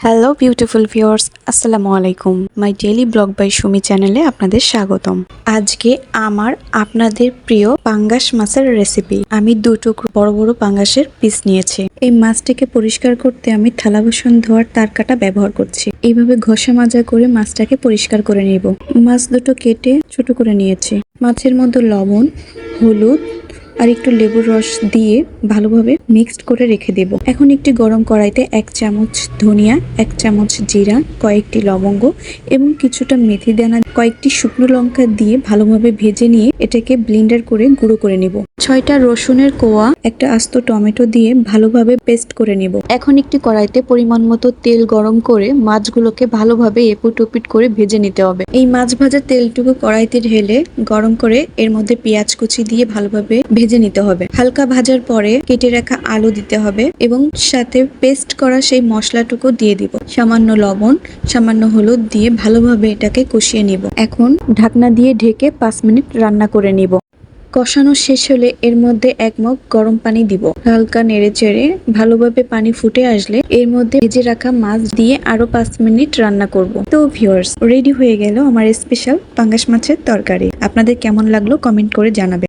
Hello beautiful viewers আসসালামু আলাইকুম my daily vlog by Sumi চ্যানেলে আপনাদের স্বাগতম। আজকে আমার আপনাদের প্রিয় পাঙ্গাস মাছের রেসিপি আমি দুটো বড় বড় পাঙ্গাসের পিস নিয়েছি। এই মাছটিকে পরিষ্কার করতে আমি থালা বাসন ধোয়ার তার কাটা ব্যবহার করছি। এইভাবে ঘষা মাজা করে মাছটাকে পরিষ্কার করে নিব। মাছ দুটো কেটে ছোট করে নিয়েছি। মাছের মধ্যে লবণ, হলুদ আর একটু লেবুর রস দিয়ে ভালোভাবে মিক্সড করে রেখে দেব। এখন একটি গরম কড়াইতে এক চামচ ধনিয়া, এক চামচ জিরা, কয়েকটি লবঙ্গ এবং কিছুটা মেথি দানা, কয়েকটি শুকনো লঙ্কা দিয়ে ভালোভাবে ভেজে নিয়ে এটাকে ব্লেন্ডার করে গুঁড়ো করে নেব। ছয়টা রসুনের কোয়া, একটা আস্ত টমেটো দিয়ে ভালোভাবে পেস্ট করে নেব। এখন একটি কড়াইতে পরিমাণ মতো তেল গরম করে মাছগুলোকে ভালোভাবে এপুট ওপিট করে ভেজে নিতে হবে। এই মাছ ভাজার তেলটুকু কড়াইতে ঢেলে গরম করে এর মধ্যে পেঁয়াজ কুচি দিয়ে ভালোভাবে ভেজে নিতে হবে। হালকা ভাজার পরে কেটে রাখা আলু দিতে হবে এবং সাথে পেস্ট করা সেই মশলাটুকু দিয়ে দিব। সামান্য লবণ, সামান্য হলুদ দিয়ে ভালোভাবে এটাকে কষিয়ে নিব। এখন ঢাকনা দিয়ে ঢেকে পাঁচ মিনিট রান্না করে নিব। কষানো শেষ হলে এর মধ্যে এক মগ গরম পানি দিব। হালকা নেড়ে চেড়ে ভালোভাবে পানি ফুটে আসলে এর মধ্যে ভেজে রাখা মাছ দিয়ে আরও পাঁচ মিনিট রান্না করব। তো ভিউয়ার্স, রেডি হয়ে গেল আমার স্পেশাল পাঙ্গাস মাছের তরকারি। আপনাদের কেমন লাগল কমেন্ট করে জানাবেন।